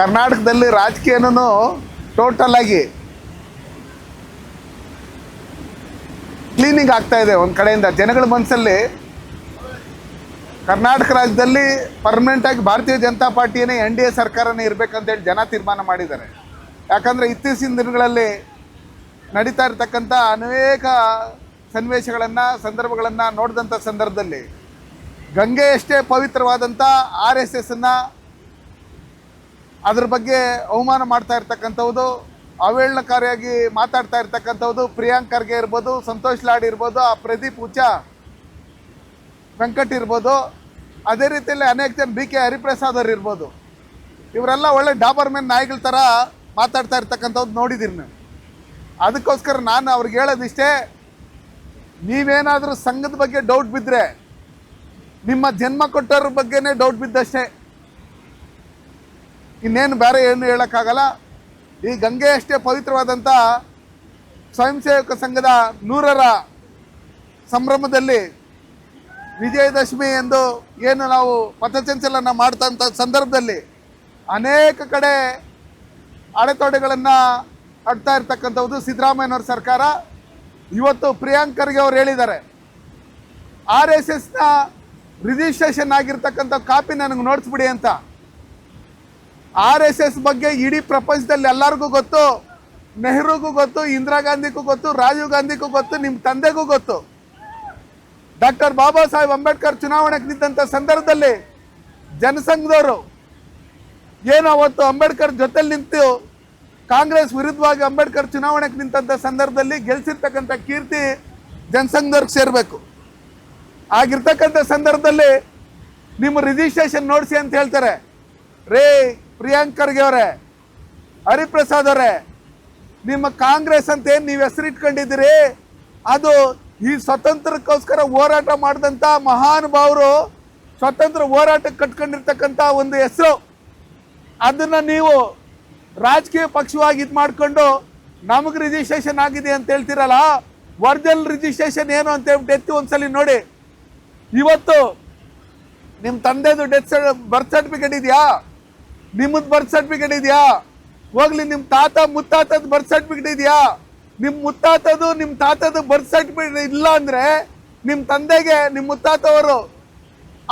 ಕರ್ನಾಟಕದಲ್ಲಿ ರಾಜಕೀಯನೂ ಟೋಟಲ್ ಆಗಿ ಕ್ಲೀನಿಂಗ್ ಆಗ್ತಾ ಇದೆ ಒಂದು ಕಡೆಯಿಂದ. ಜನಗಳ ಮನಸ್ಸಲ್ಲಿ ಕರ್ನಾಟಕ ರಾಜ್ಯದಲ್ಲಿ ಪರ್ಮನೆಂಟ್ ಆಗಿ ಭಾರತೀಯ ಜನತಾ ಪಾರ್ಟಿಯೇ ಎನ್ ಡಿ ಎ ಸರ್ಕಾರನೇ ಇರಬೇಕಂತೇಳಿ ಜನ ತೀರ್ಮಾನ ಮಾಡಿದ್ದಾರೆ. ಯಾಕಂದರೆ ಇತ್ತೀಚಿನ ದಿನಗಳಲ್ಲಿ ನಡೀತಾ ಇರತಕ್ಕಂಥ ಅನೇಕ ಸನ್ನಿವೇಶಗಳನ್ನು, ಸಂದರ್ಭಗಳನ್ನು ನೋಡಿದಂಥ ಸಂದರ್ಭದಲ್ಲಿ ಗಂಗೆಯಷ್ಟೇ ಪವಿತ್ರವಾದಂಥ ಆರ್ ಎಸ್ ಎಸ್ಸನ್ನು ಅದ್ರ ಬಗ್ಗೆ ಅವಮಾನ ಮಾಡ್ತಾ ಇರ್ತಕ್ಕಂಥದ್ದು ಅವೇಳನಕಾರಿಯಾಗಿ ಮಾತಾಡ್ತಾ ಇರ್ತಕ್ಕಂಥದ್ದು ಪ್ರಿಯಾಂಕ್ ಖರ್ಗೆ ಇರ್ಬೋದು, ಸಂತೋಷ್ ಲಾಡ್ ಇರ್ಬೋದು, ಆ ಪ್ರದೀಪ್ ಉಚ್ಚ ವೆಂಕಟ್ ಇರ್ಬೋದು, ಅದೇ ರೀತಿಯಲ್ಲಿ ಅನೇಕ ಜನ ಬಿ ಕೆ ಹರಿಪ್ರಸಾದ್ ಅವ್ರು ಇರ್ಬೋದು. ಇವರೆಲ್ಲ ಒಳ್ಳೆ ಡಾಬರ್ ಮೇನ್ ನಾಯಿಗಳ ಥರ ಮಾತಾಡ್ತಾ ಇರ್ತಕ್ಕಂಥವ್ದು ನೋಡಿದ್ದೀರಿ ನಾನು. ಅದಕ್ಕೋಸ್ಕರ ನಾನು ಅವ್ರಿಗೆ ಹೇಳೋದಿಷ್ಟೇ, ನೀವೇನಾದರೂ ಸಂಘದ ಬಗ್ಗೆ ಡೌಟ್ ಬಿದ್ದರೆ ನಿಮ್ಮ ಜನ್ಮ ಕೊಟ್ಟವ್ರ ಬಗ್ಗೆನೇ ಡೌಟ್ ಬಿದ್ದಷ್ಟೇ. ಇನ್ನೇನು ಬೇರೆ ಏನು ಹೇಳೋಕ್ಕಾಗಲ್ಲ. ಈ ಗಂಗೆ ಅಷ್ಟೇ ಪವಿತ್ರವಾದಂಥ ಸ್ವಯಂ ಸೇವಕ ಸಂಘದ ನೂರರ ಸಂಭ್ರಮದಲ್ಲಿ ವಿಜಯದಶಮಿ ಎಂದು ಏನು ನಾವು ಪಥಸಂಚಲನ ಮಾಡ್ತಂಥ ಸಂದರ್ಭದಲ್ಲಿ ಅನೇಕ ಕಡೆ ಅಡೆತಡೆಗಳನ್ನು ಅಡ್ತಾ ಇರ್ತಕ್ಕಂಥದ್ದು ಸಿದ್ದರಾಮಯ್ಯನವ್ರ ಸರ್ಕಾರ. ಇವತ್ತು ಪ್ರಿಯಾಂಕರ್ಗೆ ಅವ್ರು ಹೇಳಿದ್ದಾರೆ. ಆರ್ ಎಸ್ ಎಸ್ನ ರಿಜಿಸ್ಟ್ರೇಷನ್ ಆಗಿರ್ತಕ್ಕಂಥ ಕಾಪಿ ನನಗೆ ನೋಡಿಸ್ಬಿಡಿ ಅಂತ. ಆರ್ ಎಸ್ ಎಸ್ ಬಗ್ಗೆ ಇಡೀ ಪ್ರಪಂಚದಲ್ಲಿ ಎಲ್ಲರಿಗೂ ಗೊತ್ತು. ನೆಹರುಗೂ ಗೊತ್ತು, ಇಂದಿರಾ ಗಾಂಧಿಗೂ ಗೊತ್ತು, ರಾಜೀವ್ ಗಾಂಧಿಗೂ ಗೊತ್ತು ನಿಮ್ಮ ತಂದೆಗೂ ಗೊತ್ತು. ಡಾಕ್ಟರ್ ಬಾಬಾ ಸಾಹೇಬ್ ಅಂಬೇಡ್ಕರ್ ಚುನಾವಣೆಗೆ ನಿಂತ ಸಂದರ್ಭದಲ್ಲಿ ಜನಸಂಘದವರು ಏನು ಅವತ್ತು ಅಂಬೇಡ್ಕರ್ ಜೊತೆಲಿ ನಿಂತು ಕಾಂಗ್ರೆಸ್ ವಿರುದ್ಧವಾಗಿ ಅಂಬೇಡ್ಕರ್ ಚುನಾವಣೆಗೆ ನಿಂತಂಥ ಸಂದರ್ಭದಲ್ಲಿ ಗೆಲ್ಸಿರ್ತಕ್ಕಂಥ ಕೀರ್ತಿ ಜನಸಂಘದವ್ರಿಗೆ ಸೇರಬೇಕು. ಆಗಿರ್ತಕ್ಕಂಥ ಸಂದರ್ಭದಲ್ಲಿ ನಿಮ್ಮ ರಿಜಿಸ್ಟ್ರೇಷನ್ ನೋಡಿಸಿ ಅಂತ ಹೇಳ್ತಾರೆ. ರೇ ಪ್ರಿಯಾಂಕ್ ಖರ್ಗೆ ಅವರೇ, ಹರಿಪ್ರಸಾದ್ ಅವರೇ, ನಿಮ್ಮ ಕಾಂಗ್ರೆಸ್ ಅಂತ ಏನು ನೀವು ಹೆಸರಿಟ್ಕೊಂಡಿದ್ದೀರಿ? ಅದು ಈ ಸ್ವತಂತ್ರಕ್ಕೋಸ್ಕರ ಹೋರಾಟ ಮಾಡಿದಂಥ ಮಹಾನುಭಾವರು ಸ್ವತಂತ್ರ ಹೋರಾಟಕ್ಕೆ ಕಟ್ಕೊಂಡಿರ್ತಕ್ಕಂಥ ಒಂದು ಹೆಸರು. ಅದನ್ನು ನೀವು ರಾಜಕೀಯ ಪಕ್ಷವಾಗಿ ಇದು ಮಾಡಿಕೊಂಡು ನಮಗೆ ರಿಜಿಸ್ಟ್ರೇಷನ್ ಆಗಿದೆ ಅಂತ ಹೇಳ್ತೀರಲ್ಲ ವರ್ಜಲ್ ರಿಜಿಸ್ಟ್ರೇಷನ್ ಏನು ಅಂತ ಹೇಳ್ಬಿಟ್ಟು ಎತ್ತಿ ಒಂದ್ಸಲಿ ನೋಡಿ. ಇವತ್ತು ನಿಮ್ಮ ತಂದೆದು ಡೆತ್ ಬರ್ತ್ ಸರ್ಟಿಫಿಕೇಟ್ ಇದೆಯಾ? ನಿಮ್ಮದು ಬರ್ತ್ ಸರ್ಟಿಫಿಕೇಟ್ ಇದೆಯಾ? ಹೋಗ್ಲಿ ನಿಮ್ಮ ತಾತ ಮುತ್ತಾತದ ಬರ್ತ್ ಸರ್ಟಿಫಿಕೇಟ್ ಇದೆಯಾ? ನಿಮ್ಮ ಮುತ್ತಾತದು ನಿಮ್ಮ ತಾತದ ಬರ್ತ್ ಸರ್ಟಿಫಿಕೇಟ್ ಇಲ್ಲ ಅಂದ್ರೆ ನಿಮ್ಮ ತಂದೆಗೆ ನಿಮ್ಮ ಮುತ್ತಾತವರು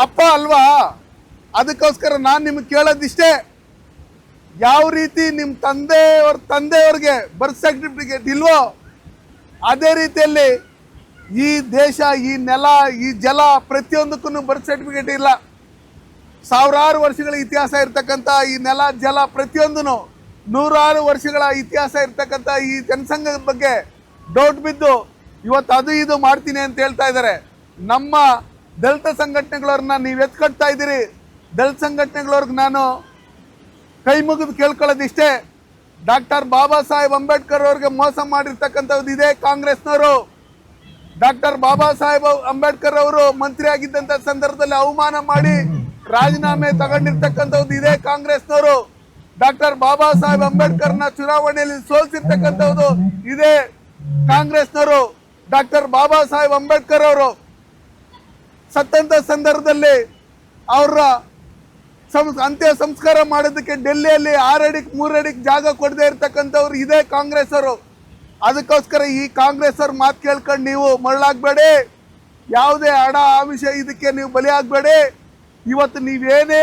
ಅಪ್ಪ ಅಲ್ವಾ? ಅದಕ್ಕೋಸ್ಕರ ನಾನು ನಿಮಗೆ ಕೇಳೋದಿಷ್ಟೇ. ಯಾವ ರೀತಿ ನಿಮ್ಮ ತಂದೆಯವ್ರ ತಂದೆಯವ್ರಿಗೆ ಬರ್ತ್ ಸರ್ಟಿಫಿಕೇಟ್ ಇಲ್ವೋ, ಅದೇ ರೀತಿಯಲ್ಲಿ ಈ ದೇಶ, ಈ ನೆಲ, ಈ ಜಲ ಪ್ರತಿಯೊಂದಕ್ಕೂ ಬರ್ತ್ ಸರ್ಟಿಫಿಕೇಟ್ ಇಲ್ಲ. ಸಾವಿರಾರು ವರ್ಷಗಳ ಇತಿಹಾಸ ಇರ್ತಕ್ಕಂಥ ಈ ನೆಲ ಜಲ ಪ್ರತಿಯೊಂದೂ ನೂರಾರು ವರ್ಷಗಳ ಇತಿಹಾಸ ಇರ್ತಕ್ಕಂಥ ಈ ಜನಸಂಘದ ಬಗ್ಗೆ ಡೌಟ್ ಬಿದ್ದು ಇವತ್ತು ಅದು ಇದು ಮಾಡ್ತೀನಿ ಅಂತ ಹೇಳ್ತಾ ಇದ್ದಾರೆ. ನಮ್ಮ ದಲಿತ ಸಂಘಟನೆಗಳವ್ರನ್ನ ನೀವು ಎತ್ಕಟ್ತಾ ಇದ್ದೀರಿ. ದಲಿತ ಸಂಘಟನೆಗಳವ್ರಿಗೆ ನಾನು ಕೈ ಮುಗಿದು ಕೇಳ್ಕೊಳ್ಳೋದಿಷ್ಟೇ. ಡಾಕ್ಟರ್ ಬಾಬಾ ಸಾಹೇಬ್ ಅಂಬೇಡ್ಕರ್ ಅವ್ರಿಗೆ ಮೋಸ ಮಾಡಿರ್ತಕ್ಕಂಥದ್ದು ಇದೇ ಕಾಂಗ್ರೆಸ್ನವರು. ಡಾಕ್ಟರ್ ಬಾಬಾ ಸಾಹೇಬ್ ಅಂಬೇಡ್ಕರ್ ಅವರು ಮಂತ್ರಿ ಆಗಿದ್ದಂತ ಸಂದರ್ಭದಲ್ಲಿ ಅವಮಾನ ಮಾಡಿ ರಾಜೀನಾಮೆ ತಗೊಂಡಿರ್ತಕ್ಕಂಥದ್ದು ಇದೇ ಕಾಂಗ್ರೆಸ್ನವರು. ಡಾಕ್ಟರ್ ಬಾಬಾ ಸಾಹೇಬ್ ಅಂಬೇಡ್ಕರ್ನ ಚುನಾವಣೆಯಲ್ಲಿ ಸೋಲ್ಸಿರ್ತಕ್ಕಂಥದ್ದು ಇದೇ ಕಾಂಗ್ರೆಸ್ನವರು. ಡಾಕ್ಟರ್ ಬಾಬಾ ಸಾಹೇಬ್ ಅಂಬೇಡ್ಕರ್ ಅವರು ಸತ್ತಂತ ಸಂದರ್ಭದಲ್ಲಿ ಅವರ ಸಂ ಅಂತ್ಯ ಸಂಸ್ಕಾರ ಮಾಡೋದಕ್ಕೆ ಡೆಲ್ಲಿಯಲ್ಲಿ ಆರಡಿಗೆ ಮೂರಡಿಗೆ ಜಾಗ ಕೊಡದೇ ಇರ್ತಕ್ಕಂಥವ್ರು ಇದೇ ಕಾಂಗ್ರೆಸ್ ಅವರು ಅದಕ್ಕೋಸ್ಕರ ಈ ಕಾಂಗ್ರೆಸ್ ಅವ್ರ ಮಾತು ಕೇಳ್ಕೊಂಡು ನೀವು ಮರಳಾಗಬೇಡಿ. ಯಾವುದೇ ಹಣ, ಆಮಿಷ ಇದಕ್ಕೆ ನೀವು ಬಲಿ ಆಗಬೇಡಿ ಇವತ್ತು ನೀವೇನೇ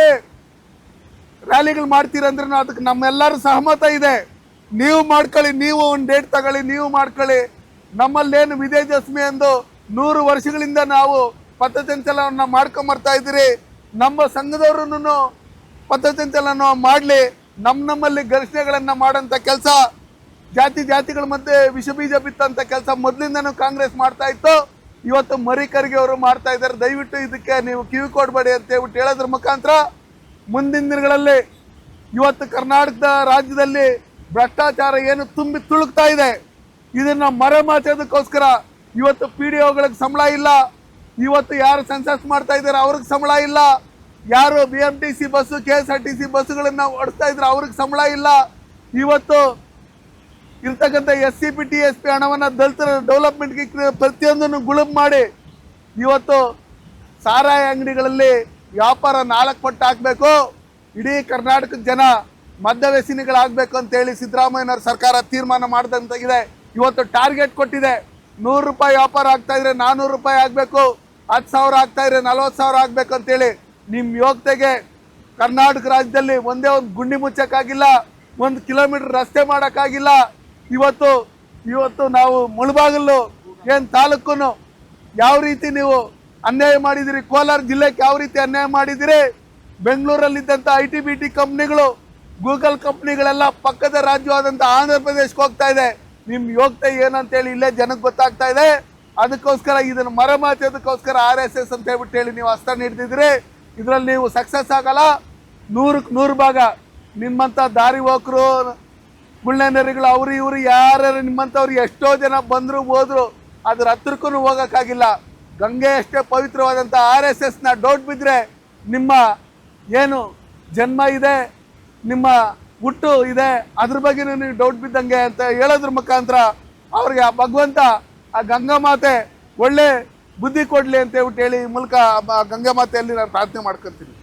ರ್ಯಾಲಿಗಳು ಮಾಡ್ತೀರಂದ್ರೆ ಅದಕ್ಕೆ ನಮ್ಮೆಲ್ಲರ ಸಹಮತ ಇದೆ. ನೀವು ಮಾಡ್ಕೊಳ್ಳಿ, ನೀವು ಒಂದು ಡೇಟ್ ತಗೊಳ್ಳಿ, ನೀವು ಮಾಡ್ಕೊಳ್ಳಿ. ನಮ್ಮಲ್ಲೇನು ವಿಜಯದಶಮಿ ಎಂದು ನೂರು ವರ್ಷಗಳಿಂದ ನಾವು ಪಥಸಂಚಲನವನ್ನು ಮಾಡ್ಕೊಂಬರ್ತಾ ಇದ್ದೀರಿ. ನಮ್ಮ ಸಂಘದವ್ರೂ ಪಥಸಂಚಲನ ಮಾಡಲಿ. ನಮ್ಮ ನಮ್ಮಲ್ಲಿ ಘರ್ಷಣೆಗಳನ್ನು ಮಾಡೋಂಥ ಕೆಲಸ, ಜಾತಿ ಜಾತಿಗಳ ಮಧ್ಯೆ ವಿಷಬೀಜ ಬಿತ್ತಂತ ಕೆಲಸ ಮೊದಲಿಂದನೂ ಕಾಂಗ್ರೆಸ್ ಮಾಡ್ತಾ ಇತ್ತು. ಇವತ್ತು ಮರಿ ಖರ್ಗೆ ಅವರು ಮಾಡ್ತಾ ಇದ್ದಾರೆ. ದಯವಿಟ್ಟು ಇದಕ್ಕೆ ನೀವು ಕಿವಿ ಕೊಡಬೇಡಿ ಅಂತ ಹೇಳ್ಬಿಟ್ಟು ಹೇಳೋದ್ರ ಮುಖಾಂತರ ಮುಂದಿನ ದಿನಗಳಲ್ಲಿ ಇವತ್ತು ಕರ್ನಾಟಕದ ರಾಜ್ಯದಲ್ಲಿ ಭ್ರಷ್ಟಾಚಾರ ಏನು ತುಂಬಿ ತುಳುಕ್ತಾ ಇದೆ. ಇದನ್ನ ಮರೆಮಾಚೋದಕ್ಕೋಸ್ಕರ ಇವತ್ತು ಪಿ ಡಿ ಒಗಳಿಗೆ ಸಂಬಳ ಇಲ್ಲ. ಇವತ್ತು ಯಾರು ಸೆನ್ಸಸ್ ಮಾಡ್ತಾ ಇದ್ದಾರೆ ಅವ್ರಿಗೆ ಸಂಬಳ ಇಲ್ಲ. ಯಾರು B M T C bus K S R T C ಬಸ್ಸುಗಳನ್ನು ಓಡಿಸ್ತಾ ಇದ್ರೆ ಅವ್ರಿಗೆ ಸಂಬಳ ಇಲ್ಲ. ಇವತ್ತು ಇರ್ತಕ್ಕಂಥ S C P T S P ಹಣವನ್ನು ದಲಿತರ ಡೆವಲಪ್ಮೆಂಟ್ಗೆ ಪ್ರತಿಯೊಂದನ್ನು ಗುಳುಂ ಮಾಡಿ ಇವತ್ತು ಸಾರಾಯಿ ಅಂಗಡಿಗಳಲ್ಲಿ ವ್ಯಾಪಾರ ನಾಲ್ಕು ಪಟ್ಟು ಹಾಕಬೇಕು. ಇಡೀ ಕರ್ನಾಟಕದ ಜನ ಮದ್ಯ ವ್ಯಸನಿಗಳಾಗಬೇಕು ಅಂತೇಳಿ ಸಿದ್ದರಾಮಯ್ಯನವ್ರ ಸರ್ಕಾರ ತೀರ್ಮಾನ ಮಾಡಿದಂತಾಗಿದೆ. ಇವತ್ತು ಟಾರ್ಗೆಟ್ ಕೊಟ್ಟಿದೆ. ನೂರು ರೂಪಾಯಿ ವ್ಯಾಪಾರ ಆಗ್ತಾ ಇದ್ರೆ ನಾನ್ನೂರು ರೂಪಾಯಿ ಆಗಬೇಕು. ಹತ್ತು ಸಾವಿರ ಆಗ್ತಾ ಇದ್ರೆ ನಲ್ವತ್ತು ಸಾವಿರ ಆಗಬೇಕು ಅಂತೇಳಿ ನಿಮ್ಮ ಯೋಗ್ಯತೆಗೆ ಕರ್ನಾಟಕ ರಾಜ್ಯದಲ್ಲಿ ಒಂದೇ ಒಂದು ಗುಂಡಿ ಮುಚ್ಚೋಕ್ಕಾಗಿಲ್ಲ, ಒಂದು ಕಿಲೋಮೀಟರ್ ರಸ್ತೆ ಮಾಡೋಕ್ಕಾಗಿಲ್ಲ. ಇವತ್ತು ಇವತ್ತು ನಾವು ಮುಳಬಾಗಲು ಏನು ತಾಲೂಕು ಯಾವ ರೀತಿ ನೀವು ಅನ್ಯಾಯ ಮಾಡಿದಿರಿ, ಕೋಲಾರ ಜಿಲ್ಲೆಗೆ ಯಾವ ರೀತಿ ಅನ್ಯಾಯ ಮಾಡಿದಿರಿ, ಬೆಂಗಳೂರಲ್ಲಿದ್ದಂಥ ಐ ಟಿ ಬಿ ಟಿ ಕಂಪ್ನಿಗಳು, ಗೂಗಲ್ ಕಂಪ್ನಿಗಳೆಲ್ಲ ಪಕ್ಕದ ರಾಜ್ಯವಾದಂಥ ಆಂಧ್ರ ಪ್ರದೇಶಕ್ಕೆ ಹೋಗ್ತಾ ಇದೆ. ನಿಮ್ಮ ಯೋಗ್ಯತೆ ಏನಂತೇಳಿ ಇಲ್ಲೇ ಜನಕ್ಕೆ ಗೊತ್ತಾಗ್ತಾ ಇದೆ. ಅದಕ್ಕೋಸ್ಕರ ಇದನ್ನು ಮರಮಾಚೋದಕ್ಕೋಸ್ಕರ ಆರ್ ಎಸ್ ಎಸ್ ಅಂತ ಹೇಳ್ಬಿಟ್ಟು ಹೇಳಿ ನೀವು ಅಸ್ತ್ರ ನೀಡ್ತಿದ್ರಿ ಇದರಲ್ಲಿ ನೀವು ಸಕ್ಸಸ್ ಆಗಲ್ಲ. ನೂರಕ್ಕೆ ನೂರು ಭಾಗ. ನಿಮ್ಮಂಥ ದಾರಿ ಹೋಕರು ಗುಳ್ಳೆನರಿಗಳು ಅವ್ರು ಇವರು ಯಾರ್ಯಾರು ನಿಮ್ಮಂಥವ್ರು ಎಷ್ಟೋ ಜನ ಬಂದರು ಹೋದ್ರು ಅದ್ರ ಹತ್ರಕ್ಕೂ ಹೋಗೋಕ್ಕಾಗಿಲ್ಲ. ಗಂಗೆ ಅಷ್ಟೇ ಪವಿತ್ರವಾದಂಥ ಆರ್ ಎಸ್ ಎಸ್ನ ಡೌಟ್ ಬಿದ್ದರೆ ನಿಮ್ಮ ಏನು ಜನ್ಮ ಇದೆ, ನಿಮ್ಮ ಹುಟ್ಟು ಇದೆ, ಅದ್ರ ಬಗ್ಗೆನೂ ನೀವು ಡೌಟ್ ಬಿದ್ದಂಗೆ ಅಂತ ಹೇಳೋದ್ರ ಮುಖಾಂತರ ಅವ್ರಿಗೆ ಆ ಭಗವಂತ ಆ ಗಂಗಾ ಮಾತೆ ಒಳ್ಳೆ ಬುದ್ಧಿ ಕೊಡಲಿ ಅಂತ ಹೇಳ್ಬಿಟ್ಟು ಹೇಳಿ ಮೂಲಕ ಗಂಗಾ ಮಾತೆಯಲ್ಲಿ ನಾನು ಪ್ರಾರ್ಥನೆ ಮಾಡ್ಕೊತೀನಿ.